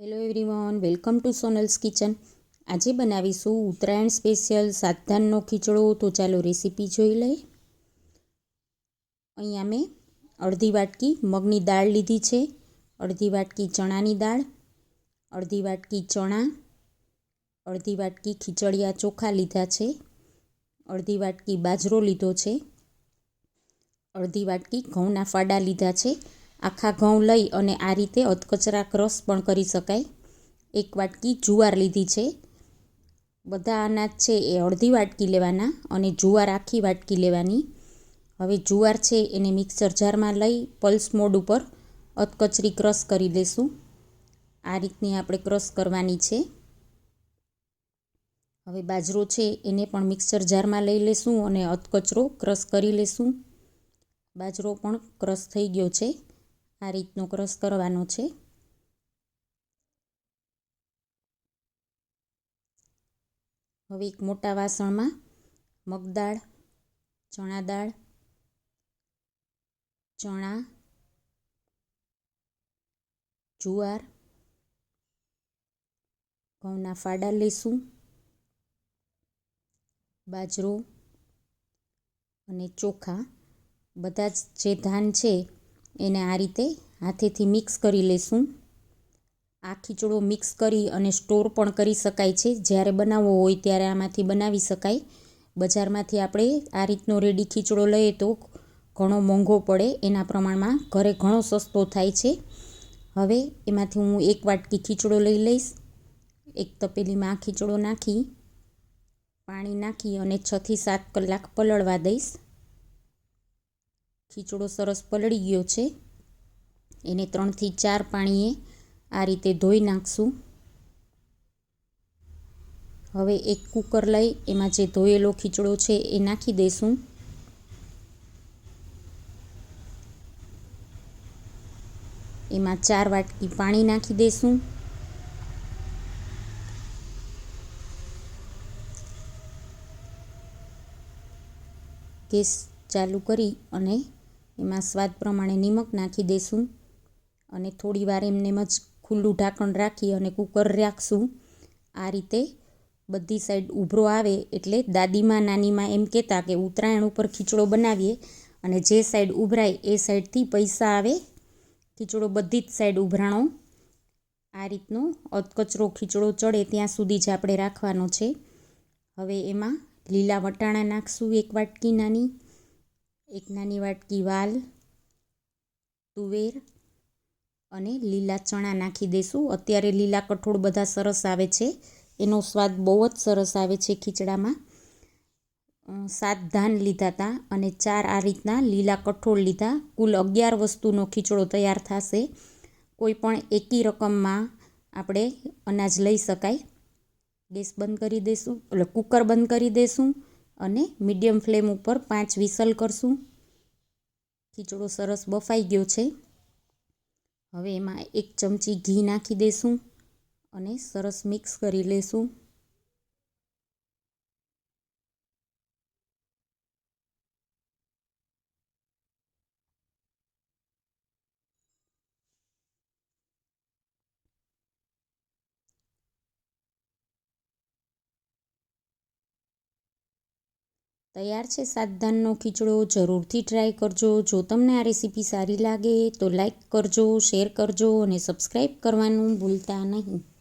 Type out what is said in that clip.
Hello everyone welcome to Sonal's kitchen આજે બનાવીશું Uttarayan special સાતધાનનો ખીચડો. તો ચાલો રેસીપી જોઈ લઈએ. અહીંયા મેં અડધી વાટકી મગની દાળ લીધી છે. અડધી વાટકી ચણાની દાળ, અડધી વાટકી ચણા, અડધી વાટકી ખીચડિયા ચોખા લીધા છે. અડધી વાટકી બાજરો લીધો છે. અડધી વાટકી ઘઉંના ફાડા લીધા છે. આખા ઘઉં લઈ અને આ રીતે અધકચરા ક્રશ પણ કરી શકાય. એક વાટકી જુવાર લીધી છે. બધા અનાજ છે એ અડધી વાટકી લેવાના અને જુવાર આખી વાટકી લેવાની. હવે જુવાર છે એને મિક્સર જારમાં લઈ પલ્સ મોડ ઉપર અધકચરી ક્રશ કરી લેશું. આ રીતની આપણે ક્રશ કરવાની છે. હવે બાજરો છે એને પણ મિક્સર જારમાં લઈ લેશું અને અધકચરો ક્રશ કરી લેશું. બાજરો પણ ક્રશ થઈ ગયો છે. આ રીતનો ક્રશ કરવાનો છે. હવે એક મોટા વાસણમાં મગદાળ, ચણા દાળ, ચણા, જુવાર, ઘઉંના ફાડા લેશું, બાજરો અને ચોખા. બધા જ જે ધાન છે એને આ રીતે હાથેથી મિક્સ કરી લેશું. આ ખીચડો મિક્સ કરી અને સ્ટોર પણ કરી શકાય છે. જ્યારે બનાવવો હોય ત્યારે આમાંથી બનાવી શકાય. બજારમાંથી આપણે આ રીતનો રેડી ખીચડો લઈએ તો ઘણો મોંઘો પડે. એના પ્રમાણમાં ઘરે ઘણો સસ્તો થાય છે. હવે એમાંથી હું એક વાટકી ખીચડો લઈ લઈશ. એક તપેલીમાં ખીચડો નાખી, પાણી નાખી અને છથી સાત કલાક પલળવા દઈશ. ખીચડો સરસ પલળી ગયો છે. એને ત્રણથી ચાર પાણીએ આ રીતે ધોઈ નાખશું. હવે એક કુકર લઈ એમાં જે ધોયેલો ખીચડો છે એ નાખી દઈશું. એમાં ચાર વાટકી પાણી નાખી દઈશું. ગેસ ચાલુ કરી અને એમાં સ્વાદ પ્રમાણે નિમક નાખી દઈશું અને થોડી વાર એમને જ ખુલ્લું ઢાંકણ રાખી અને કુકર રાખશું. આ રીતે બધી સાઈડ ઉભરો આવે એટલે દાદીમાં, નાનીમાં એમ કહેતા કે ઉત્તરાયણ ઉપર ખીચડો બનાવીએ અને જે સાઈડ ઉભરાય એ સાઈડથી પૈસા આવે. ખીચડો બધી જ સાઈડ ઉભરાણો. આ રીતનો અધકચરો ખીચડો ચડે ત્યાં સુધી જ આપણે રાખવાનો છે. હવે એમાં લીલા વટાણા નાખશું એક વાટકી નાની. એક નાની વાટકી વાલ તુવેર અને લીલા ચણા નાખી દઈશું અત્યારે લીલા કઠોળ બધા સરસ આવે છે. એનો સ્વાદ બહુ જ સરસ આવે છે ખીચડામાં. સાત ધાન લીધા હતા અને ચાર આ રીતના લીલા કઠોળ લીધા. કુલ અગિયાર વસ્તુનો ખીચડો તૈયાર થશે. કોઈ પણ એકી રકમમાં આપણે અનાજ લઈ શકાય. ગેસ બંધ કરી દઈશું એટલે કુકર બંધ કરી દઈશું અને મીડિયમ ફ્લેમ ઉપર પાંચ વિસલ કરશું. ખીચડો સરસ બફાઈ ગયો છે. હવે એમાં એક ચમચી ઘી નાખી દઈશું અને સરસ મિક્સ કરી લઈશું તૈયાર છે? સાતધાનનો ખીચડો જરૂરથી ટ્રાય કરજો. જો તમને આ રેસીપી સારી લાગે તો લાઈક કરજો શેર કરજો અને સબસ્ક્રાઈબ કરવાનું ભૂલતા નહીં.